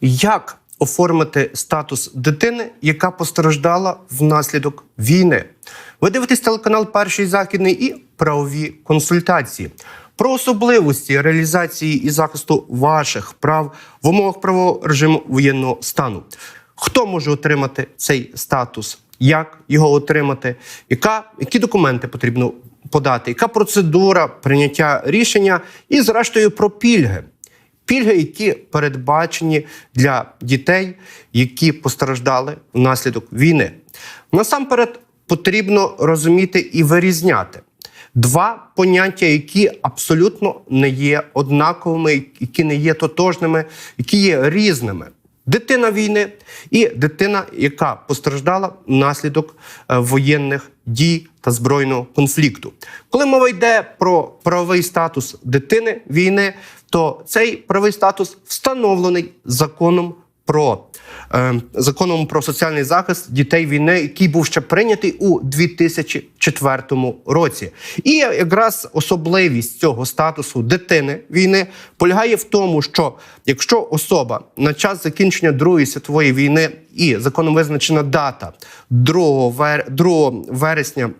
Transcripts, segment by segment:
Як оформити статус дитини, яка постраждала внаслідок війни? Ви дивитесь телеканал Перший західний і правові консультації про особливості реалізації і захисту ваших прав в умовах правового режиму воєнного стану. Хто може отримати цей статус? Як його отримати? Яка, які документи потрібно подати? Яка процедура прийняття рішення? І, зрештою, про пільги. Пільги, які передбачені для дітей, які постраждали внаслідок війни. Насамперед потрібно розуміти і вирізняти два поняття, які абсолютно не є однаковими, які не є тотожними, які є різними. Дитина війни і дитина, яка постраждала внаслідок е, воєнних дій та збройного конфлікту. Коли мова йде про правовий статус дитини війни, то цей правовий статус встановлений законом про е, законом про соціальний захист дітей війни, який був ще прийнятий у 2004 році. І якраз особливість цього статусу дитини війни полягає в тому, що якщо особа на час закінчення Другої світової війни і законом визначена дата 2 2 вересня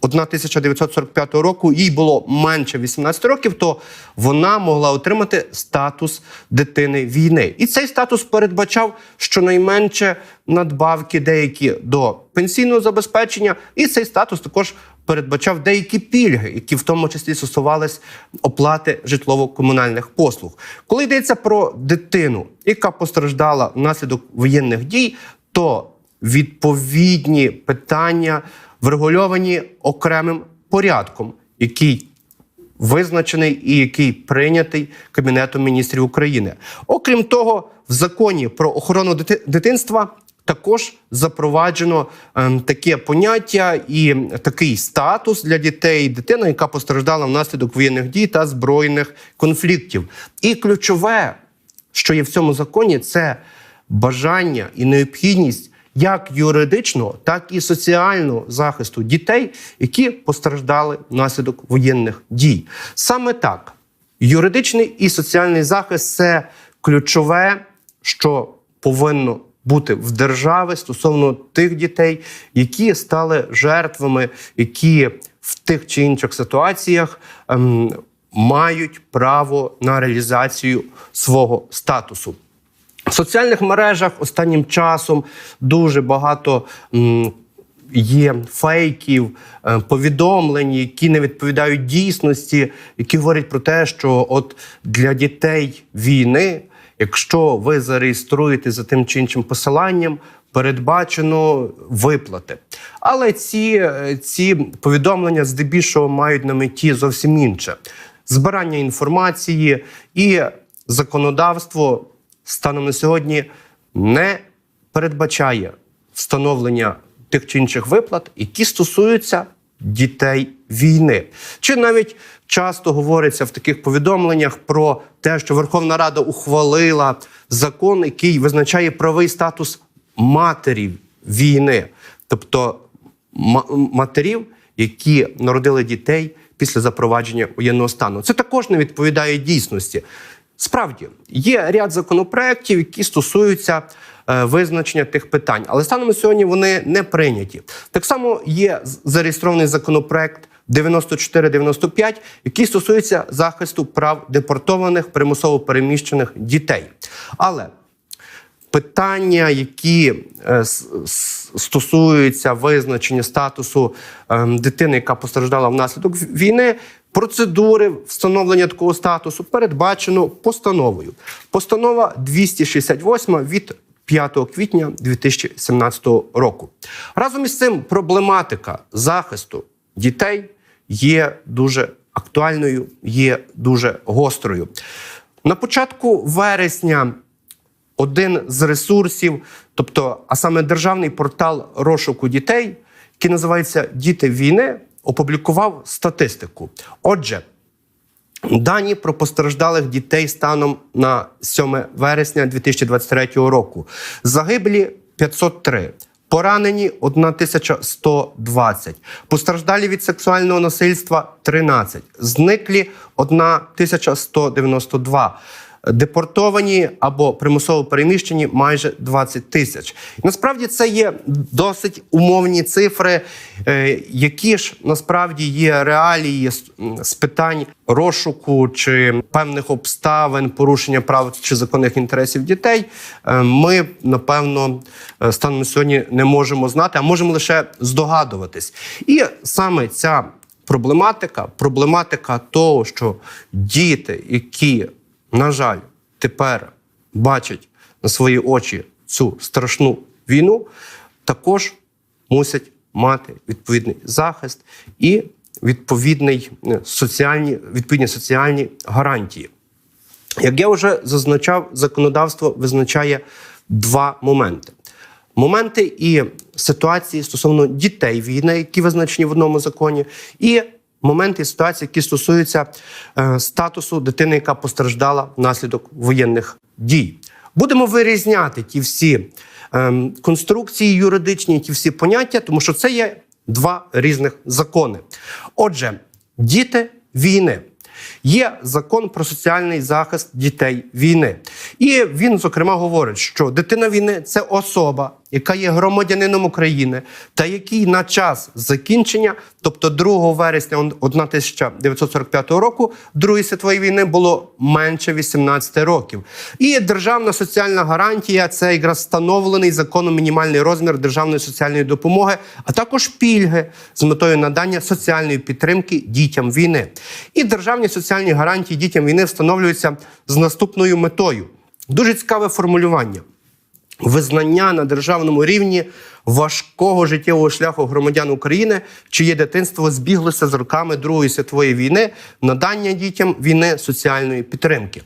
1945 року їй було менше 18 років, то вона могла отримати статус дитини війни. І цей статус передбачав щонайменше надбавки деякі до пенсійного забезпечення, і цей статус також передбачав деякі пільги, які в тому числі стосувались оплати житлово-комунальних послуг. Коли йдеться про дитину, яка постраждала внаслідок воєнних дій, то відповідні питання врегульовані окремим порядком, який визначений і який прийнятий Кабінетом міністрів України. Окрім того, в законі про охорону дитинства. Також запроваджено ем, таке поняття і такий статус для дітей, дитина, яка постраждала внаслідок воєнних дій та збройних конфліктів. І ключове, що є в цьому законі, це бажання і необхідність як юридичного, так і соціального захисту дітей, які постраждали внаслідок воєнних дій. Саме так, юридичний і соціальний захист це ключове, що повинно бути в держави стосовно тих дітей, які стали жертвами, які в тих чи інших ситуаціях ем, мають право на реалізацію свого статусу. В соціальних мережах останнім часом дуже багато є фейків, е, повідомлень, які не відповідають дійсності, які говорять про те, що от для дітей війни, якщо ви зареєструєте за тим чи іншим посиланням, передбачено виплати. Але ці, е, ці повідомлення здебільшого мають на меті зовсім інше: збирання інформації і законодавство станом на сьогодні не передбачає встановлення тих чи інших виплат, які стосуються дітей війни. Чи навіть часто говориться в таких повідомленнях про те, що Верховна Рада ухвалила закон, який визначає правий статус матері війни, тобто матерів, які народили дітей після запровадження воєнного стану. Це також не відповідає дійсності. Справді є ряд законопроєктів, які стосуються е, визначення тих питань, але станом сьогодні вони не прийняті. Так само є зареєстрований законопроект 9495, який стосується захисту прав депортованих примусово переміщених дітей. Але питання, які е, стосуються визначення статусу ем, дитини, яка постраждала внаслідок війни, процедури встановлення такого статусу передбачено постановою. Постанова 268 від 5 квітня 2017 року. Разом із цим проблематика захисту дітей є дуже актуальною, є дуже гострою. На початку вересня один з ресурсів, тобто, а саме державний портал розшуку дітей, який називається Діти війни, опублікував статистику. Отже, дані про постраждалих дітей станом на 7 вересня 2023 року. Загиблі 503. Поранені 1120, постраждалі від сексуального насильства 13, зниклі 1192, депортовані або примусово переміщені майже 20 тисяч. Насправді це є досить умовні цифри, е, які ж насправді є реалії з- питань розшуку чи певних обставин, порушення прав чи законних інтересів дітей. е, Ми напевно е, станом на сьогодні не можемо знати, а можемо лише здогадуватись. І саме ця проблематика, проблематика того, що діти, які, на жаль, тепер бачать на свої очі цю страшну війну, також мусять мати відповідний захист і відповідний е, соціальні, відповідні соціальні гарантії. Як я вже зазначав, законодавство визначає два моменти: моменти і ситуації стосовно дітей війни, які визначені в одному законі, і моменти ситуації, які стосуються е, статусу дитини, яка постраждала внаслідок воєнних дій. Будемо вирізняти ті всі ем, конструкції юридичні, ті всі поняття, тому що це є два різних закони. Отже, діти війни. Є закон про соціальний захист дітей війни. І він, зокрема, говорить, що дитина війни це особа, яка є громадянином України, та який на час закінчення, тобто 2 вересня 1945 року, Другої світової війни було менше 18 років. І державна соціальна гарантія це якраз встановлений законом мінімальний розмір державної соціальної допомоги, а також пільги з метою надання соціальної підтримки дітям війни. І державні соціальні гарантії дітям війни встановлюються з наступною метою. Дуже цікаве формулювання. Визнання на державному рівні важкого життєвого шляху громадян України, чиє дитинство збіглося з роками Другої світової війни, надання дітям війни соціальної підтримки.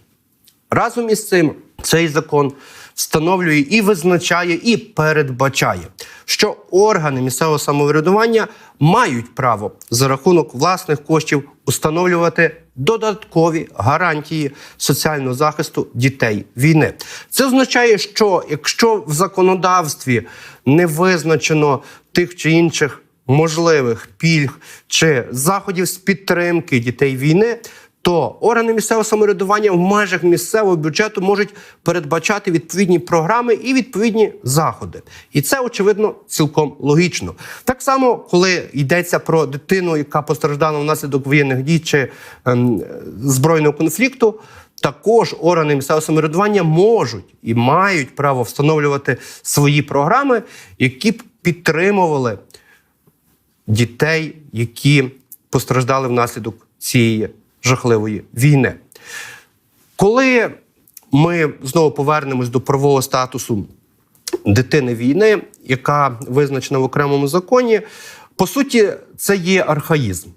Разом із цим цей закон встановлює і визначає, і передбачає, що органи місцевого самоврядування мають право за рахунок власних коштів установлювати додаткові гарантії соціального захисту дітей війни. Це означає, що якщо в законодавстві не визначено тих чи інших можливих пільг чи заходів з підтримки дітей війни, то органи місцевого самоврядування в межах місцевого бюджету можуть передбачати відповідні програми і відповідні заходи. І це очевидно цілком логічно. Так само, коли йдеться про дитину, яка постраждала внаслідок воєнних дій чи ем, збройного конфлікту. Також органи місцевого самоврядування можуть і мають право встановлювати свої програми, які б підтримували дітей, які постраждали внаслідок цієї жахливої війни. Коли ми знову повернемось до правового статусу дитини війни, яка визначена в окремому законі, по суті, це є архаїзм.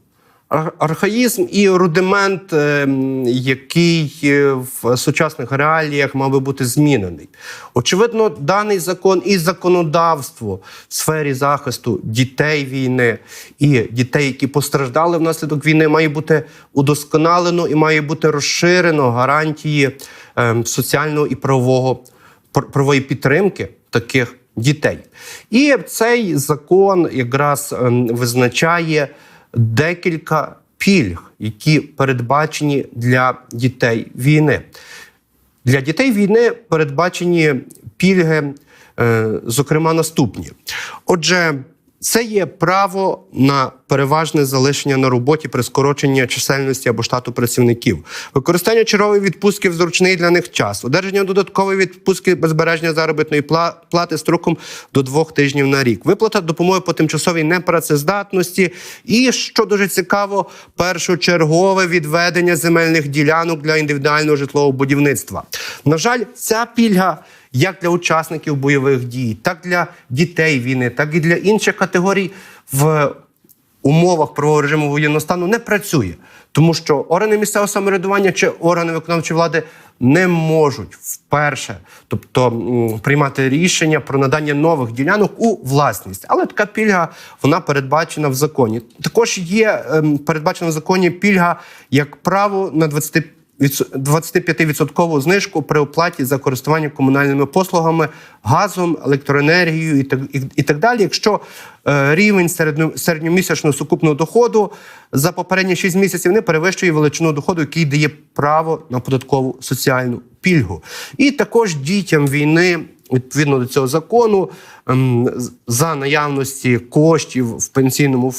Ар- Архаїзм і рудимент, е, який е, в сучасних реаліях мав би бути змінений. Очевидно, даний закон і законодавство в сфері захисту дітей війни і дітей, які постраждали внаслідок війни, має бути удосконалено і має бути розширено гарантії е, соціального і правового правової підтримки таких дітей. І цей закон якраз ем, визначає декілька пільг, які передбачені для дітей війни. Для дітей війни передбачені пільги, е, зокрема, наступні. Отже, це є право на переважне залишення на роботі при скороченні чисельності або штату працівників, використання чергової відпустки в зручний для них час, одержання додаткової відпустки без збереження заробітної плати строком до двох тижнів на рік, виплата допомоги по тимчасовій непрацездатності. І що дуже цікаво, першочергове відведення земельних ділянок для індивідуального житлового будівництва. На жаль, ця пільга як для учасників бойових дій, так для дітей війни, так і для інших категорій в умовах правового режиму воєнного стану не працює, тому що органи місцевого самоврядування чи органи виконавчої влади не можуть вперше, тобто приймати рішення про надання нових ділянок у власність. Але така пільга вона передбачена в законі. Також є ем, передбачена в законі пільга як право на 20 25% знижку при оплаті за користування комунальними послугами, газом, електроенергією і так, і, і так далі. Якщо е, рівень середньо, середньомісячного сукупного доходу за попередні 6 місяців не перевищує величину доходу, який дає право на податкову соціальну пільгу. І також дітям війни. Відповідно до цього закону, ем, за наявності коштів в пенсійному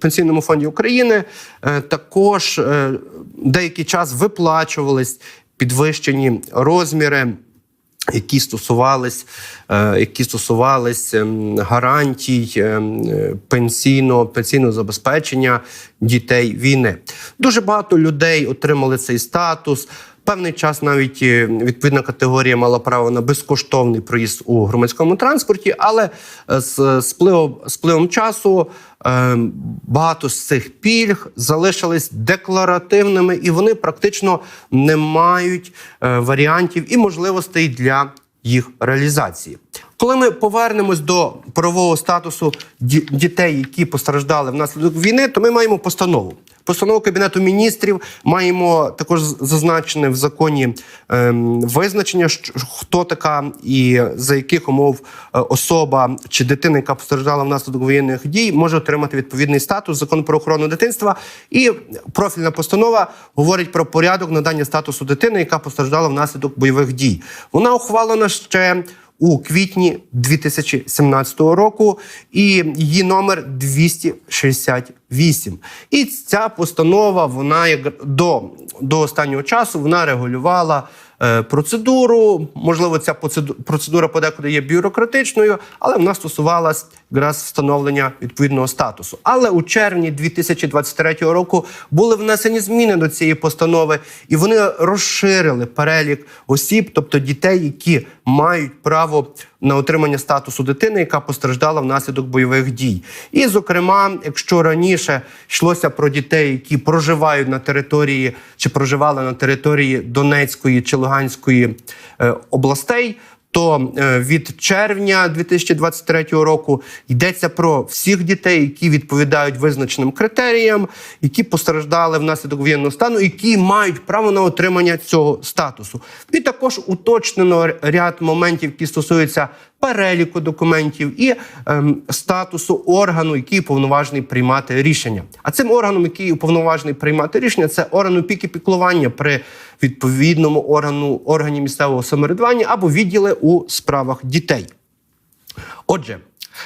пенсійному фонді України, е, також е, деякий час виплачувались підвищені розміри. Які стосувались, е, які стосувались ем, гарантій ем, пенсійного пенсійного забезпечення дітей війни. Дуже багато людей отримали цей статус. Певний час навіть е, відповідна категорія мала право на безкоштовний проїзд у громадському транспорті, але е, з спливом, спливом часу е, багато з цих пільг залишились декларативними, і вони практично не мають варіантів і можливостей для їх реалізації. Коли ми повернемось до правового статусу дітей, які постраждали внаслідок війни, то ми маємо постанову. Постанову Кабінету міністрів маємо також зазначене в законі ем, визначення, що, хто така і за яких умов е, особа чи дитина, яка постраждала внаслідок воєнних дій, може отримати відповідний статус закон про охорону дитинства. І профільна постанова говорить про порядок надання статусу дитини, яка постраждала внаслідок бойових дій. Вона ухвалена ще у квітні 2017 року, і її номер 268. І ця постанова, вона як до, до останнього часу вона регулювала процедуру. Можливо, ця процеду- процедура подекуди є бюрократичною, але вона стосувалась якраз встановлення відповідного статусу. Але у червні 2023 року були внесені зміни до цієї постанови, і вони розширили перелік осіб, тобто дітей, які мають право на отримання статусу дитини, яка постраждала внаслідок бойових дій. І, зокрема, якщо раніше йшлося про дітей, які проживають на території чи проживали на території Донецької чи Луганської е, областей. То е, від червня 2023 року йдеться про всіх дітей, які відповідають визначеним критеріям, які постраждали внаслідок воєнного стану, які мають право на отримання цього статусу. І також уточнено ряд моментів, які стосуються переліку документів і ем, статусу органу, який уповноважений приймати рішення. А цим органом, який уповноважений приймати рішення, це орган опіки піклування при відповідному органу органі місцевого самоврядування або відділи у справах дітей. Отже,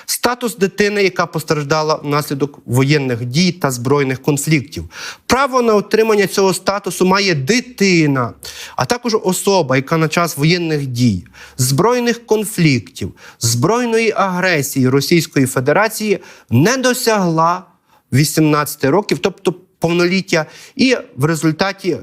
статус дитини, яка постраждала внаслідок воєнних дій та збройних конфліктів. Право на отримання цього статусу має дитина, а також особа, яка на час воєнних дій, збройних конфліктів, збройної агресії Російської Федерації не досягла 18 років, тобто повноліття, і в результаті,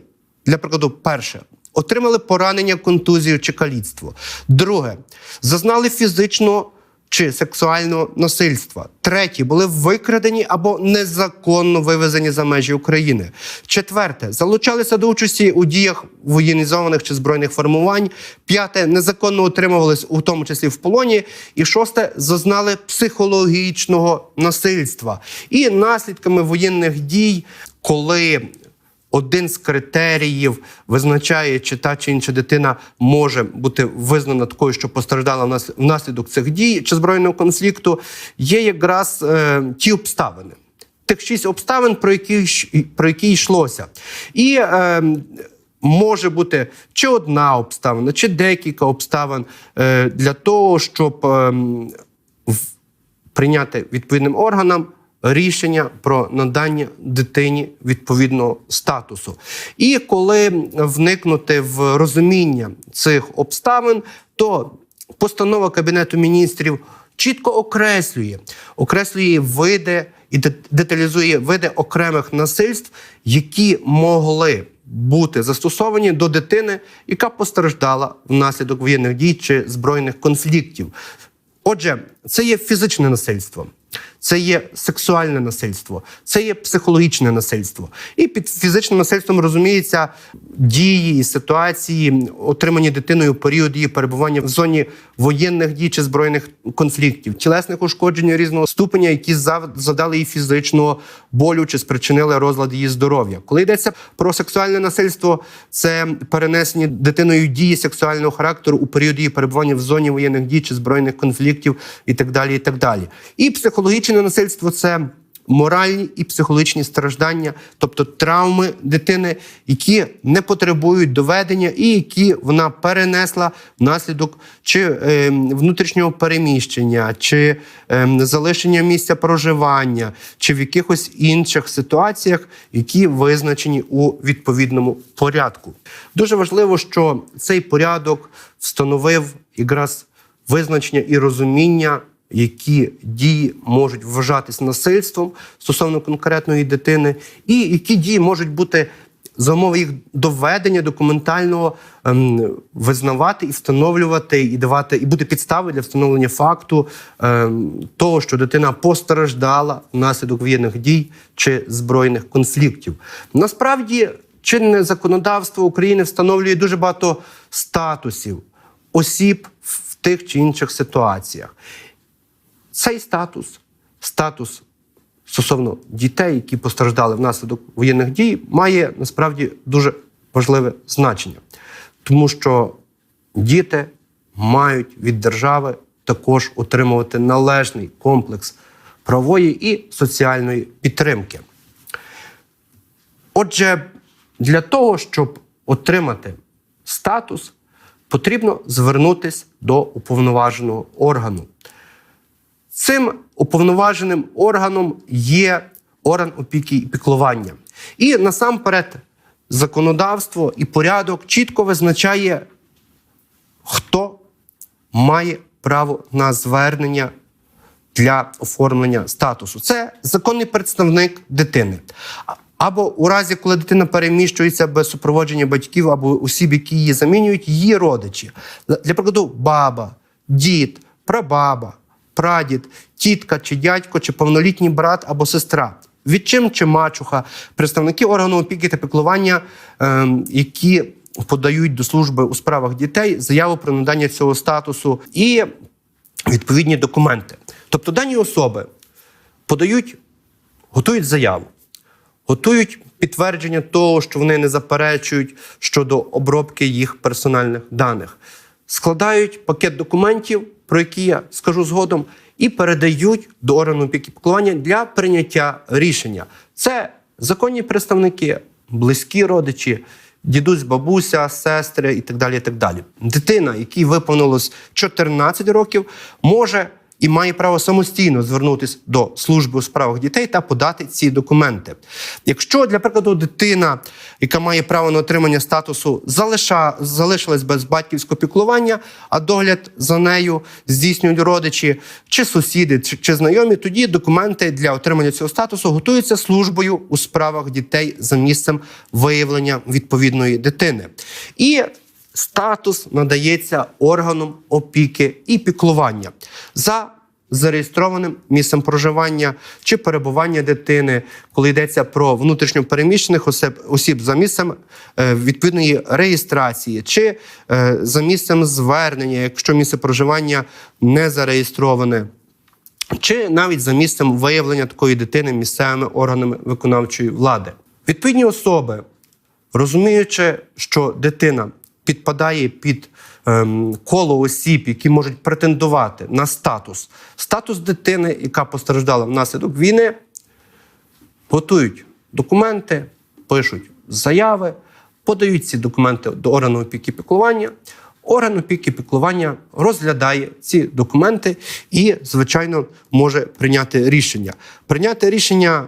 для прикладу, перше. Отримали поранення, контузію чи каліцтво. Друге, зазнали фізичного чи сексуального насильства. Треті були викрадені або незаконно вивезені за межі України. Четверте залучалися до участі у діях воєнізованих чи збройних формувань. П'яте незаконно утримувались, у тому числі в полоні. І шосте зазнали психологічного насильства. І наслідками воєнних дій, коли один з критеріїв визначає, чи та чи інша дитина може бути визнана такою, що постраждала внас- внаслідок цих дій чи збройного конфлікту, є якраз е, ті обставини. Тих шість обставин, про які, про які йшлося. І е, може бути чи одна обставина, чи декілька обставин е, для того, щоб е, прийняти відповідним органам рішення про надання дитині відповідного статусу. І коли вникнути в розуміння цих обставин, то постанова Кабінету міністрів чітко окреслює, окреслює види і де- деталізує види окремих насильств, які могли бути застосовані до дитини, яка постраждала внаслідок воєнних дій чи збройних конфліктів. Отже, це є фізичне насильство, це є сексуальне насильство, це є психологічне насильство. І під фізичним насильством розуміється дії і ситуації, отримані дитиною у період її перебування в зоні воєнних дій чи збройних конфліктів, тілесних ушкоджень різного ступеня, які зав- завдали їй фізичного болю чи спричинили розлад її здоров'я. Коли йдеться про сексуальне насильство, це перенесені дитиною дії сексуального характеру у період її перебування в зоні воєнних дій чи збройних конфліктів і так далі. І так далі. І психологічне насильство це моральні і психологічні страждання, тобто травми дитини, які не потребують доведення, і які вона перенесла внаслідок чи е, внутрішнього переміщення, чи е, залишення місця проживання, чи в якихось інших ситуаціях, які визначені у відповідному порядку. Дуже важливо, що цей порядок встановив якраз визначення і розуміння які дії можуть вважатись насильством стосовно конкретної дитини, і які дії можуть бути за умови їх доведення документального ем, визнавати і встановлювати, і давати, і бути підстави для встановлення факту ем, того, що дитина постраждала внаслідок воєнних дій чи збройних конфліктів. Насправді, чинне законодавство України встановлює дуже багато статусів осіб в тих чи інших ситуаціях. Цей статус, статус стосовно дітей, які постраждали внаслідок воєнних дій, має насправді дуже важливе значення, тому що діти мають від держави також отримувати належний комплекс правової і соціальної підтримки. Отже, для того, щоб отримати статус, потрібно звернутися до уповноваженого органу. Цим уповноваженим органом є орган опіки і піклування. І насамперед законодавство і порядок чітко визначає, хто має право на звернення для оформлення статусу. Це законний представник дитини. Або у разі, коли дитина переміщується без супроводження батьків або осіб, які її замінюють, її родичі. Для прикладу, баба, дід, прабаба, прадід, тітка чи дядько, чи повнолітній брат або сестра. Відчим чи мачуха, представники органу опіки та піклування, ем, які подають до служби у справах дітей заяву про надання цього статусу і відповідні документи. Тобто дані особи подають, готують заяву, готують підтвердження того, що вони не заперечують щодо обробки їх персональних даних, складають пакет документів, про які я скажу згодом, і передають до органу опіки-піклування для прийняття рішення. Це законні представники, близькі родичі. Дідусь, бабуся, сестри і так далі. і так далі. Дитина, якій виповнилось 14 років, може і має право самостійно звернутися до служби у справах дітей та подати ці документи. Якщо, для прикладу, дитина, яка має право на отримання статусу, залиша, залишилась без батьківського піклування, а догляд за нею здійснюють родичі чи сусіди, чи, чи знайомі, тоді документи для отримання цього статусу готуються службою у справах дітей за місцем виявлення відповідної дитини. І статус надається органом опіки і піклування за зареєстрованим місцем проживання чи перебування дитини, коли йдеться про внутрішньо переміщених осіб, осіб за місцем е, відповідної реєстрації, чи е, за місцем звернення, якщо місце проживання не зареєстроване. Чи навіть за місцем виявлення такої дитини місцевими органами виконавчої влади. Відповідні особи, розуміючи, що дитина підпадає під ем, коло осіб, які можуть претендувати на статус, статус дитини, яка постраждала внаслідок війни, готують документи, пишуть заяви, подають ці документи до органу опіки піклування. Орган опіки піклування розглядає ці документи і, звичайно, може прийняти рішення. Прийняти рішення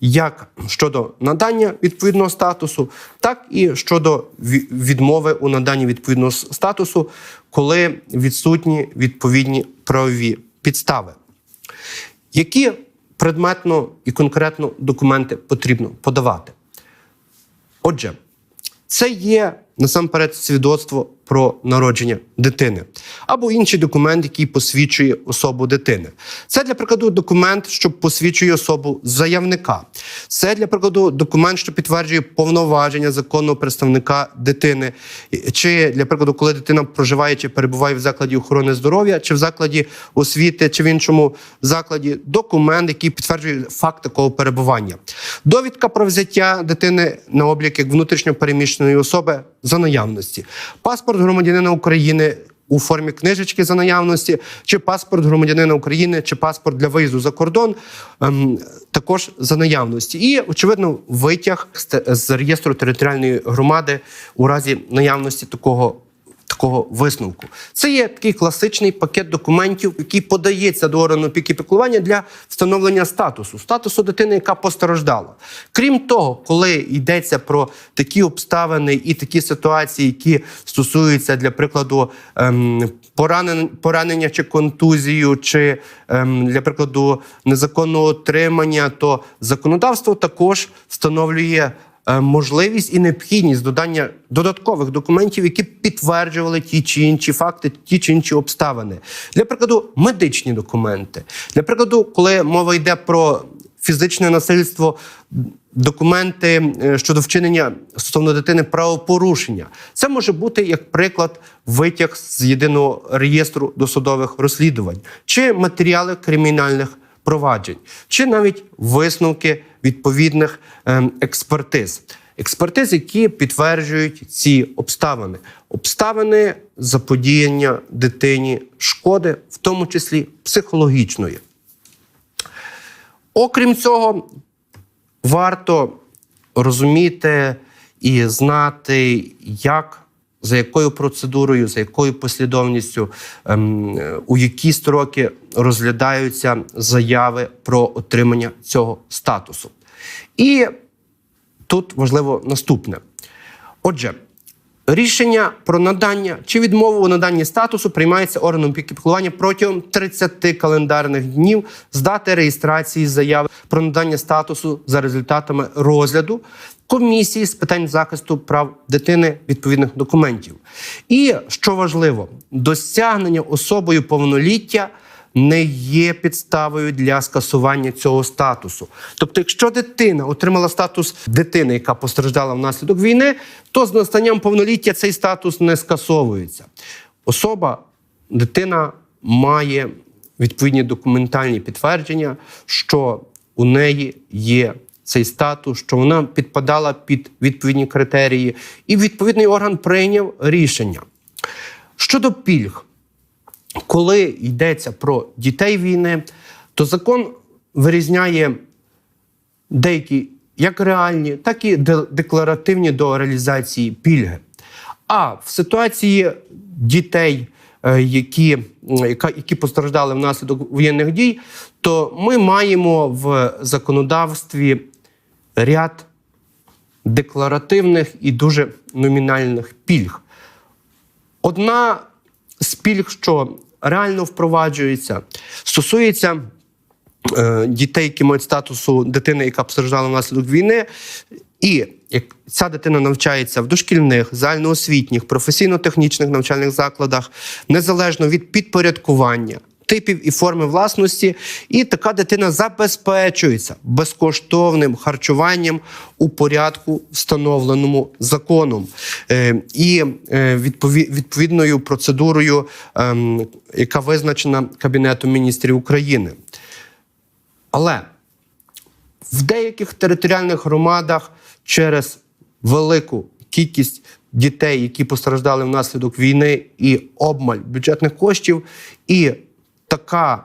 як щодо надання відповідного статусу, так і щодо відмови у наданні відповідного статусу, коли відсутні відповідні правові підстави. Які предметно і конкретно документи потрібно подавати? Отже, це є насамперед свідоцтво про народження дитини, або інший документ, який посвідчує особу дитини. Це для прикладу документ, що посвідчує особу заявника. Це для прикладу документ, що підтверджує повноваження законного представника дитини, чи для прикладу, коли дитина проживає чи перебуває в закладі охорони здоров'я, чи в закладі освіти, чи в іншому закладі, документ, який підтверджує факт такого перебування. Довідка про взяття дитини на облік як внутрішньо переміщеної особи за наявності, паспорт громадянина України. У формі книжечки за наявності, чи паспорт громадянина України, чи паспорт для виїзду за кордон, ем, також за наявності. І, очевидно, витяг з, реєстру територіальної громади у разі наявності такого такого висновку. Це є такий класичний пакет документів, який подається до органу опіки піклування для встановлення статусу, статусу дитини, яка постраждала. Крім того, коли йдеться про такі обставини і такі ситуації, які стосуються, для прикладу, ем, поранення, чи контузію, чи ем, для прикладу незаконного отримання, то законодавство також встановлює можливість і необхідність додання додаткових документів, які підтверджували ті чи інші факти, ті чи інші обставини. Для прикладу, медичні документи. Для прикладу, коли мова йде про фізичне насильство, документи е, щодо вчинення стосовно дитини правопорушення. Це може бути, як приклад, витяг з єдиного реєстру досудових розслідувань чи матеріали кримінальних проваджень, чи навіть висновки відповідних ем, експертиз. Експертиз, які підтверджують ці обставини, обставини заподіяння дитині шкоди, в тому числі психологічної. Окрім цього, варто розуміти і знати, як, за якою процедурою, за якою послідовністю, ем, у які строки розглядаються заяви про отримання цього статусу. І тут важливо наступне. Отже, рішення про надання чи відмову у наданні статусу приймається органом піклування протягом 30 календарних днів з дати реєстрації заяви про надання статусу за результатами розгляду комісії з питань захисту прав дитини відповідних документів. І що важливо, досягнення особою повноліття не є підставою для скасування цього статусу. Тобто, якщо дитина отримала статус дитини, яка постраждала внаслідок війни, то з настанням повноліття цей статус не скасовується. Особа, дитина має відповідні документальні підтвердження, що у неї є цей статус, що вона підпадала під відповідні критерії, і відповідний орган прийняв рішення. Щодо пільг, коли йдеться про дітей війни, то закон вирізняє деякі як реальні, так і декларативні до реалізації пільги. А в ситуації дітей, е, які, які постраждали внаслідок воєнних дій, то ми маємо в законодавстві ряд декларативних і дуже номінальних пільг. Одна з пільг, що реально впроваджується, стосується е, дітей, які мають статусу дитини, яка постраждала внаслідок війни. І як ця дитина навчається в дошкільних, загальноосвітніх, професійно-технічних навчальних закладах, незалежно від підпорядкування. Типів і форми власності, і така дитина забезпечується безкоштовним харчуванням у порядку, встановленому законом, е, і е, відповідною процедурою, ем, яка визначена Кабінетом міністрів України. Але в деяких територіальних громадах через велику кількість дітей, які постраждали внаслідок війни, і обмаль бюджетних коштів, і така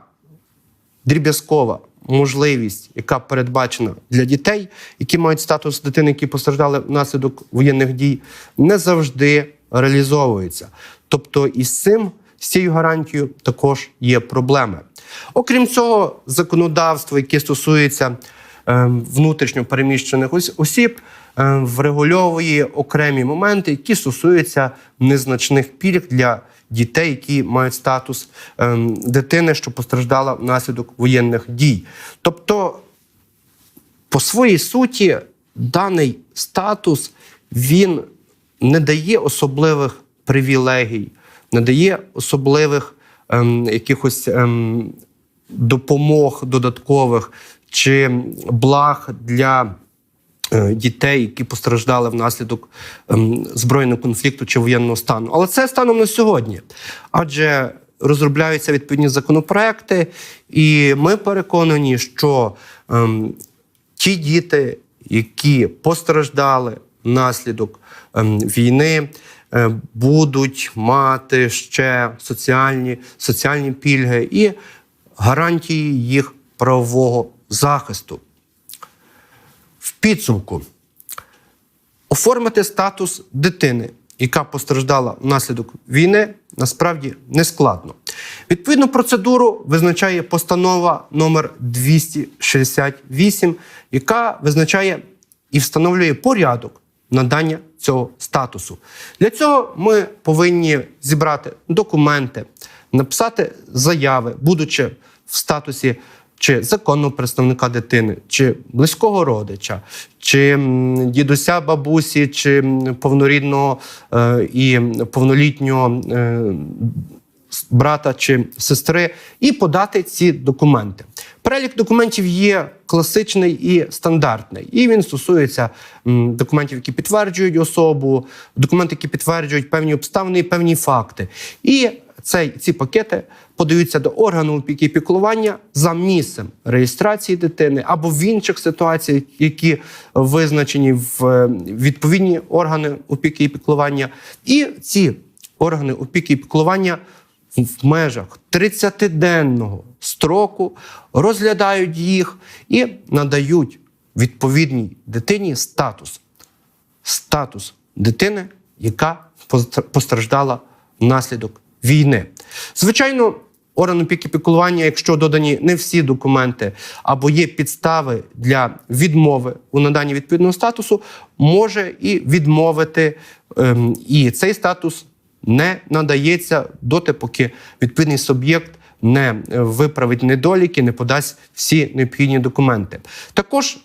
дріб'язкова можливість, яка передбачена для дітей, які мають статус дитини, які постраждали внаслідок воєнних дій, не завжди реалізовується. Тобто, із цим, з цією гарантією, також є проблеми. Окрім цього, законодавство, яке стосується е, внутрішньо переміщених ос- осіб, е, врегульовує окремі моменти, які стосуються незначних пільг для дітей, які мають статус ем, дитини, що постраждала внаслідок воєнних дій. Тобто, по своїй суті, даний статус він не дає особливих привілегій, надає особливих ем, якихось ем, допомог додаткових чи благ для дітей, які постраждали внаслідок ем, збройного конфлікту чи воєнного стану. Але це станом на сьогодні. Адже розробляються відповідні законопроекти, і ми переконані, що ем, ті діти, які постраждали внаслідок ем, війни, е, будуть мати ще соціальні, соціальні пільги і гарантії їх правового захисту. Підсумку оформити статус дитини, яка постраждала внаслідок війни, насправді не складно. Відповідну процедуру визначає постанова номер 268, яка визначає і встановлює порядок надання цього статусу. Для цього ми повинні зібрати документи, написати заяви, будучи в статусі чи законного представника дитини, чи близького родича, чи дідуся, бабусі, чи повнорідного е, і повнолітнього е, брата чи сестри, і подати ці документи. Перелік документів є класичний і стандартний, і він стосується документів, які підтверджують особу, документи, які підтверджують певні обставини і певні факти. І цей, ці пакети подаються до органу опіки піклування за місцем реєстрації дитини або в інших ситуаціях, які визначені в е, відповідні органи опіки і піклування. І ці органи опіки і піклування в межах 30-денного строку розглядають їх і надають відповідній дитині статус. Статус дитини, яка постр- постраждала внаслідок війни. Звичайно, орган опіки піклування, якщо додані не всі документи або є підстави для відмови у наданні відповідного статусу, може і відмовити, ем, і цей статус не надається доти, поки відповідний суб'єкт не е, виправить недоліки, не подасть всі необхідні документи. Також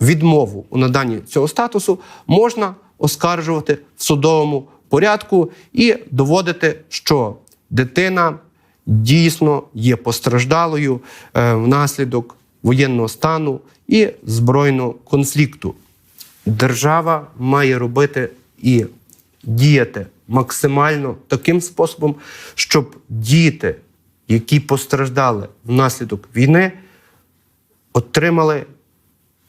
відмову у наданні цього статусу можна оскаржувати в судовому порядку і доводити, що дитина дійсно є постраждалою е, внаслідок воєнного стану і збройного конфлікту. Держава має робити і діяти максимально таким способом, щоб діти, які постраждали внаслідок війни, отримали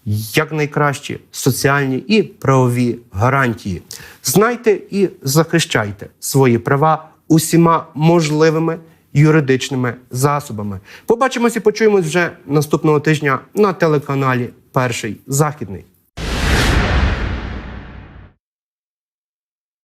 якнайкращі соціальні і правові гарантії. Знайте і захищайте свої права усіма можливими юридичними засобами. Побачимось і почуємось вже наступного тижня на телеканалі Перший Західний.